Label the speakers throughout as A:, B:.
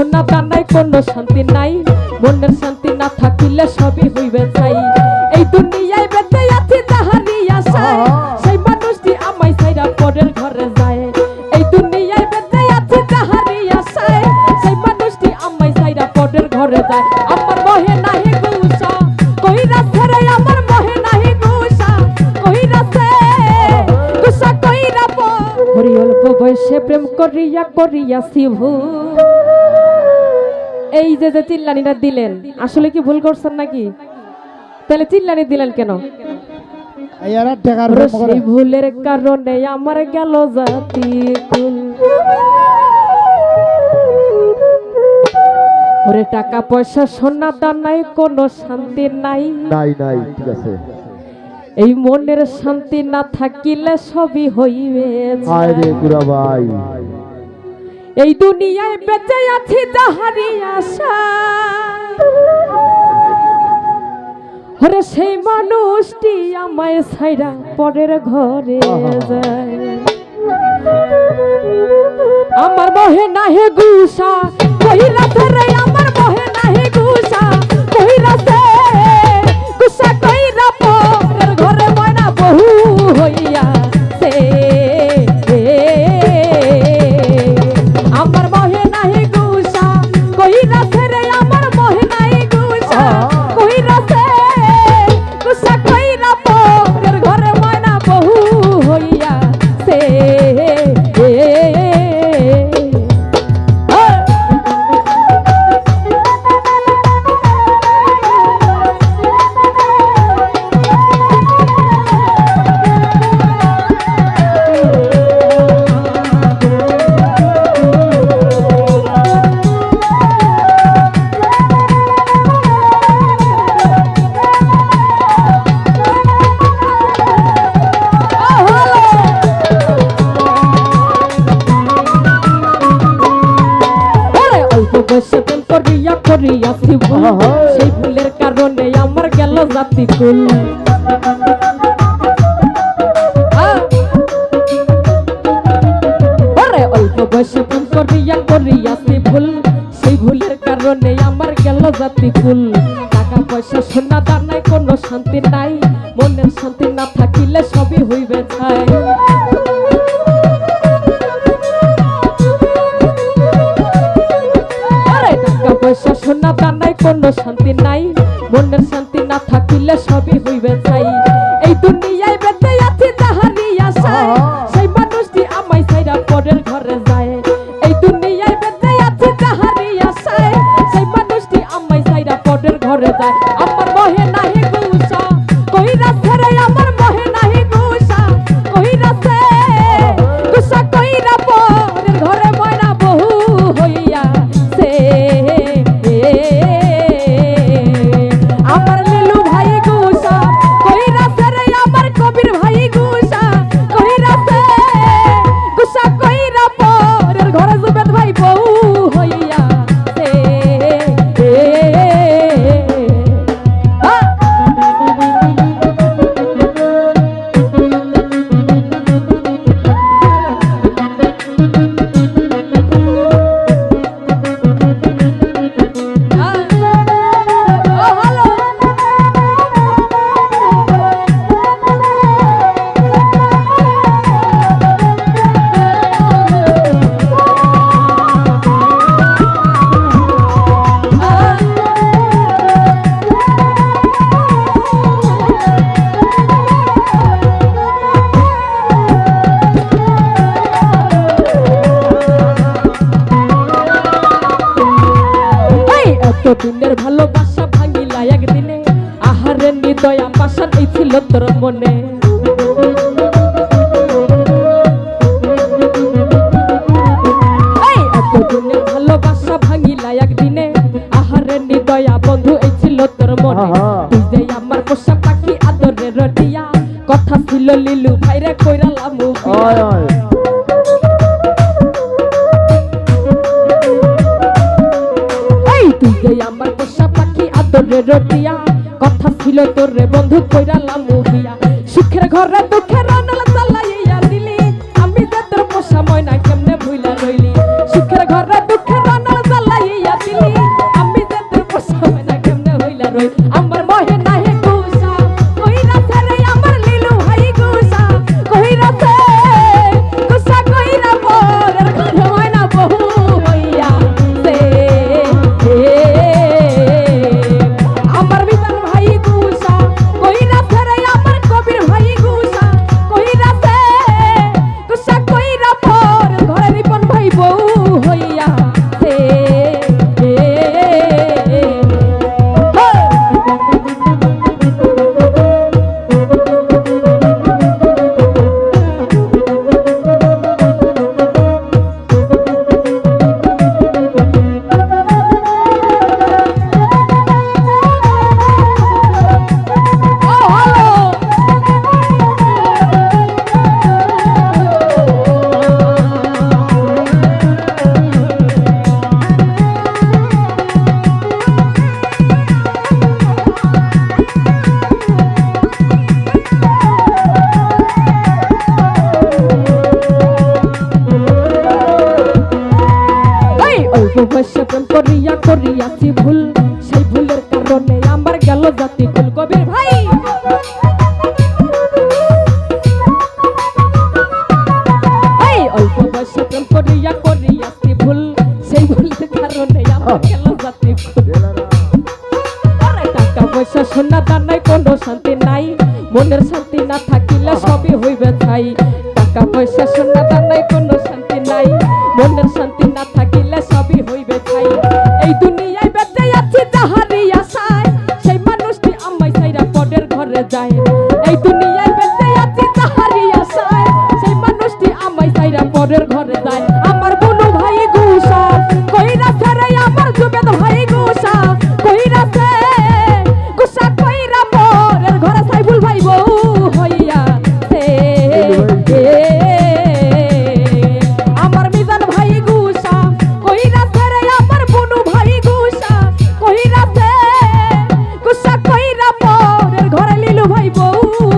A: সোনা দানায় কোনো শান্তি নাই। মনের শান্তি না থাকিলে সবই হইবে চাই এই দুনিয়ায় বেঁচে আছি তাহারি আশায়। সেই মানুষটি আমায় সাইরা পরের ঘরে যায়। এই দুনিয়ায় বেঁচে আছি তাহারি আশায়। সেই মানুষটি আমায় সাইরা পরের ঘরে যায়। আমার মহে নাহি গুসা কইরা ছেড়ে আমার মহে নাহি গুসা কইরা ছে গুসা কইরা প। হরি অল্প বয়সে প্রেম করিয়া করিয়াছি ভুল এই যে যে চিল্লানিটা দিলেন আসলে কি ভুল করছেন নাকি? তাহলে চিল্লানি দিলেন কেন? ভুলের কারণে আমার গেল জাতি ওরে টাকা পয়সা সোনা নাই কোনো শান্তি নাই।
B: নাই নাই ঠিক আছে।
A: এই মনের শান্তি না থাকিলে সবই হইবে
B: আয় রে ভাই
A: এই দুনিয়ায় বেঁচে আছি তাহারি আশা। হরে সেই মানুষটি আমায় ছাইরা পরের ঘরে যায়। আমার বহে নাহে গুসা সেই ভুলের কারণে আমার গেল জাতি কুল ওরে, অল্প বয়সে প্রেম করিয়া করিয়াছি ভুল সেই ভুলের কারণে আমার জাতি কুল টাকা পয়সা দানায় কোনো শান্তি নাই। মনের শান্তি না থাকিলে সবই হইবে ছাই। কোনো শান্তি নাই মনের শান্তি না থাকিলে সবই হইবে চাই এই দুনিয়ায় বেঁচে আছি তাহারি আশায় সেই মানুষটি আমায় সাইরা পরের ঘরে যায়। এই দুনিয়ায় বেঁচে আছি তাহারি আশায় সেই মানুষটি আমায় সাইরা পরের ঘরে যায়। কথা ছিল লিলু ভাইরা
B: কইরা লামু
A: এই তুই যে আমার পোষা পাখি আদরে রটিয়া। কথা ছিল তোর রে বন্ধু কইরালাম হিয়া সুখের ঘরে দুঃখের করিয়া করিয়াছি ভুল সেই ভুলের কারণে আমার গেল জাতি কবির ভাই! ভুল হ্যাঁ। শান্তি নাই। মনের শান্তি না থাকিলে সবই হইবে ছাই। টাকা পয়সা সোনা হইল ভাই বউ।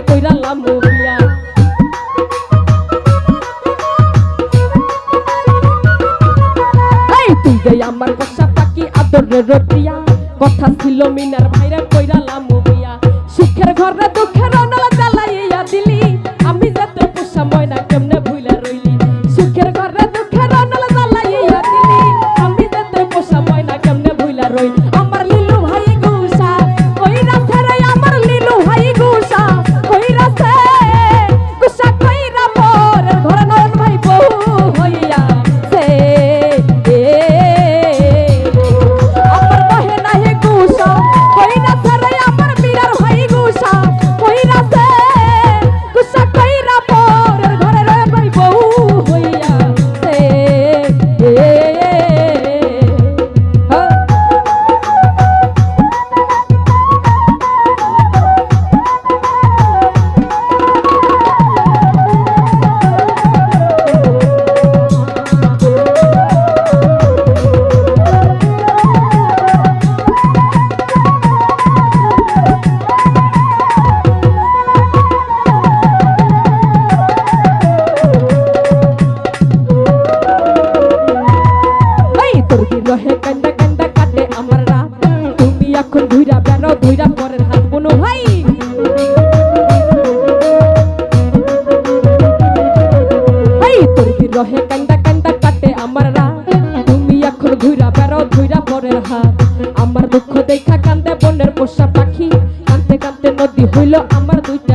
A: আমি কইরালাম মরিয়া এই তুই যে আমার কষা পাখি আদরের রটিয়া? কথা ছিল মিনার ভাইরা কইরালাম মরিয়া সুখের ঘরে দুঃখের অনাল জ্বালাইয়া দিলি। আমি যাতে পোষা ময়না কেমনে ভুলে রইলি? সুখের ঘরে ঘর ঘুরা বেড়ো ধুইরা পরের হাত। আমার দুঃখ দেখা কান্দে বনের পোষা পাখি। কানতে কানতে নদী হইল আমার দুইটা